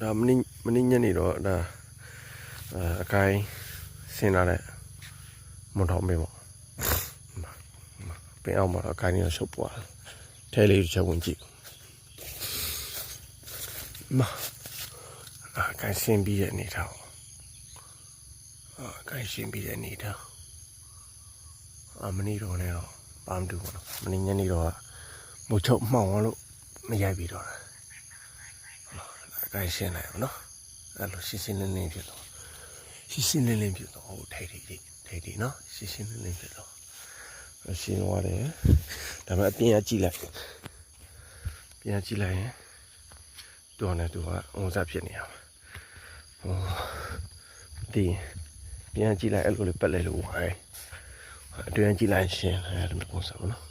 ဒါမင်းမင်းညနေတော့ဒါအာအကိုင်းဆင်းလာတဲ့မွန်တော်မေပေါ့ပင်အောင်မှာတော့အကိုင်းကြီးရှုပ်ပွားထဲလေးတစ်ချက်ဝင်ကြည့်မအကိုင်းဆင်းပြီးတဲ့အနေထားပေါ့အကိုင်းဆင်းပြီးတဲ့အနေထားအမနီတော့လည်းတော့ပါမတူဘူးနော်မင်းညနေတော့မိုးချုပ်မှောင်လို့ မရိုက်ပြီးတော့တာအကိုင်းရှင်းလိုက်အောင်နော်အဲ့လိုရှင်းရှင်းလင်းလင်းဖြစ်တော့ရှင်းရှင်းလင်းလင်းဖြစ်တော့ဟိုထိတ်ထိတ်ထိတ်ထိတ်ထိတ်နော်ရှင်းရှင်းလင်းလင်းဖြစ်တော့ရှင်းသွားတယ်ဒါပေမဲ့အပြင်ကကြည့်လိုက်ပြင်ကကြည့်လိုက်ရင်တော်နေသူကဝန်စားဖြစ်နေရမှာဟိုဒီပြင်ကကြည့်လိုက်အဲ့လိုလေးပက်လဲလို့ဟဲ့အတွင်းကကြည့်လိုက်ရှင်းအဲ့လိုမျိုးပုံစံပေါ့နော်